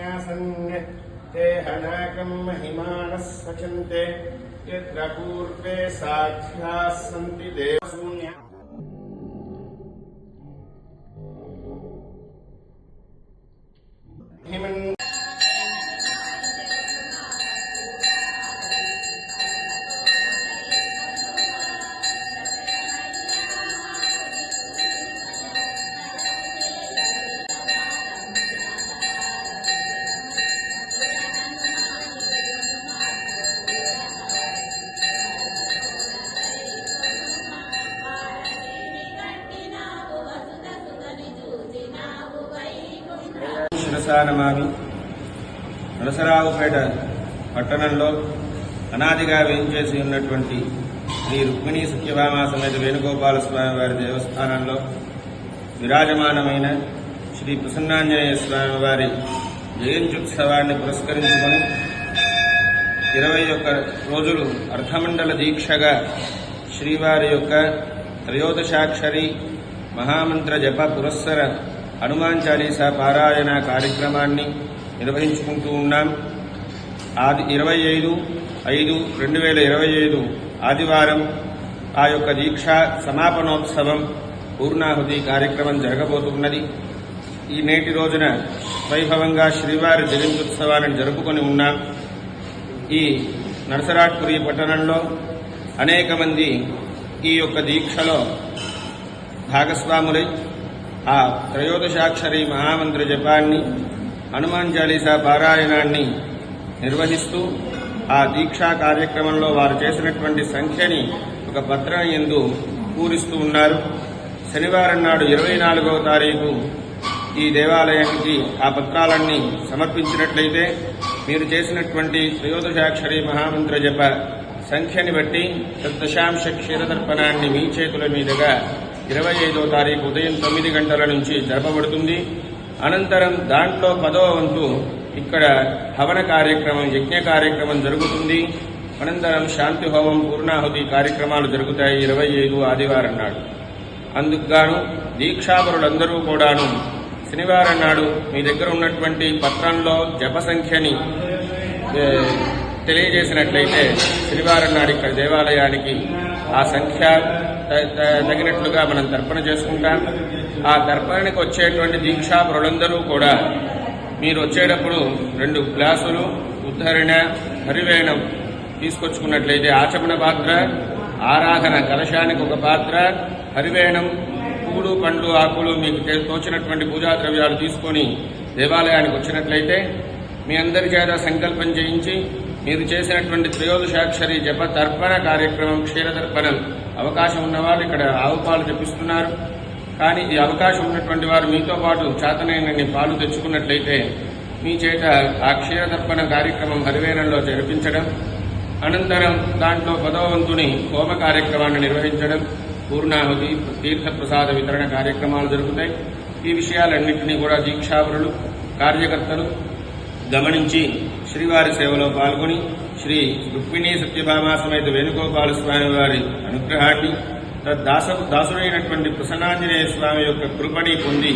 प्रथमान्यासन् ते हनाकम् महिमानः सचन्ते यत्र पूर्वे साध्याः सन्ति శిరసానమామి నరసరావుపేట పట్టణంలో అనాదిగా వేయించేసి ఉన్నటువంటి శ్రీ రుక్మిణీ సత్యభామ సమేత వేణుగోపాల స్వామి వారి దేవస్థానంలో విరాజమానమైన శ్రీ ప్రసన్నాంజనేయ స్వామి వారి జయంత్యుత్సవాన్ని పురస్కరించుకొని ఇరవై ఒక్క రోజులు అర్ధమండల దీక్షగా శ్రీవారి యొక్క త్రయోదశాక్షరి మహామంత్ర జప పురస్సర హనుమాన్ చాలీసా పారాయణ కార్యక్రమాన్ని నిర్వహించుకుంటూ ఉన్నాం. ఆది ఇరవై ఐదు ఐదు రెండు వేల ఇరవై ఐదు ఆదివారం ఆ యొక్క దీక్ష సమాపనోత్సవం పూర్ణాహుతి కార్యక్రమం జరగబోతున్నది. ఈ నేటి రోజున వైభవంగా శ్రీవారి జయంత్యుత్సవాన్ని జరుపుకొని ఉన్నాం. ఈ నరసరాట్పురి పట్టణంలో అనేక మంది ఈ యొక్క దీక్షలో భాగస్వాములై ఆ త్రయోదశాక్షరి మహామంత్ర జపాన్ని హనుమాన్ చాలీసా పారాయణాన్ని నిర్వహిస్తూ ఆ దీక్షా కార్యక్రమంలో వారు చేసినటువంటి సంఖ్యని ఒక పత్రం ఎందు పూరిస్తూ ఉన్నారు. శనివారం నాడు ఇరవై నాలుగవ తారీఖు ఈ దేవాలయానికి ఆ పత్రాలన్నీ సమర్పించినట్లయితే మీరు చేసినటువంటి త్రయోదశాక్షరి మహామంత్ర జప సంఖ్యని బట్టి దశాంశ క్షీరదర్పణాన్ని మీ చేతుల మీదుగా ఇరవై ఐదో తారీఖు ఉదయం తొమ్మిది గంటల నుంచి జరపబడుతుంది. అనంతరం దాంట్లో పదవ వంతు ఇక్కడ హవన కార్యక్రమం యజ్ఞ కార్యక్రమం జరుగుతుంది. అనంతరం శాంతి హోమం పూర్ణాహుతి కార్యక్రమాలు జరుగుతాయి ఇరవై ఐదు ఆదివారం నాడు. అందుకు గాను దీక్షాపరులందరూ కూడాను శనివారం నాడు మీ దగ్గర ఉన్నటువంటి పత్రంలో జప సంఖ్యని తెలియజేసినట్లయితే శనివారం నాడు ఇక్కడ దేవాలయానికి ఆ సంఖ్య తగినట్లుగా మనం తర్పణ చేసుకుంటాం. ఆ తర్పణకి వచ్చేటువంటి దీక్షాపరులందరూ కూడా మీరు వచ్చేటప్పుడు రెండు గ్లాసులు ఉద్ధరణ హరివేణం తీసుకొచ్చుకున్నట్లయితే ఆచమన పాత్ర ఆరాధన కలశానికి ఒక పాత్ర హరివేణం పూలు పండ్లు ఆకులు మీకు తోచినటువంటి పూజా ద్రవ్యాలు తీసుకొని దేవాలయానికి వచ్చినట్లయితే మీ అందరి చేత సంకల్పం చేయించి మీరు చేసినటువంటి త్రయోదశాక్షరి జప తర్పణ కార్యక్రమం క్షీరతర్పణం అవకాశం ఉన్నవాళ్ళు ఇక్కడ ఆవు పాలు తెప్పిస్తున్నారు. కానీ ఈ అవకాశం ఉన్నటువంటి వారు మీతో పాటు చేతనైనన్ని పాలు తెచ్చుకున్నట్లయితే మీ చేత ఆ క్షీరదర్పణ కార్యక్రమం హరివేనంలో జరిపించడం అనంతరం దాంట్లో పదవ వంతుని హోమ కార్యక్రమాన్ని నిర్వహించడం పూర్ణాహుతి తీర్థప్రసాద వితరణ కార్యక్రమాలు జరుగుతాయి. ఈ విషయాలన్నింటినీ కూడా దీక్షాపరులు కార్యకర్తలు గమనించి శ్రీవారి సేవలో పాల్గొని శ్రీ రుక్మిణీ సత్యభామ సమేత వేణుగోపాల స్వామి వారి అనుగ్రహాన్ని తద్దాస దాసుడైనటువంటి ప్రసన్నాంజనేయ స్వామి యొక్క కృపని పొంది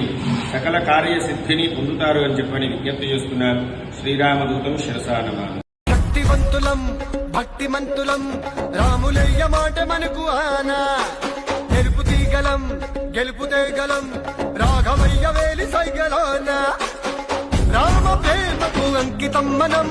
సకల కార్యసిద్ధిని పొందుతారు అని చెప్పని విజ్ఞప్తి చేస్తున్నారు. శ్రీరామదూతం శిరసానమాను భక్తివంతులం భక్తిమంతులం రాములయ్య మాట మనకు ఆనా. గెలుపు తీగలం గెలుపు తేగలం రాఘవయ్య వేలి సైగలోన. రామ ప్రేమకు అంకితం మనం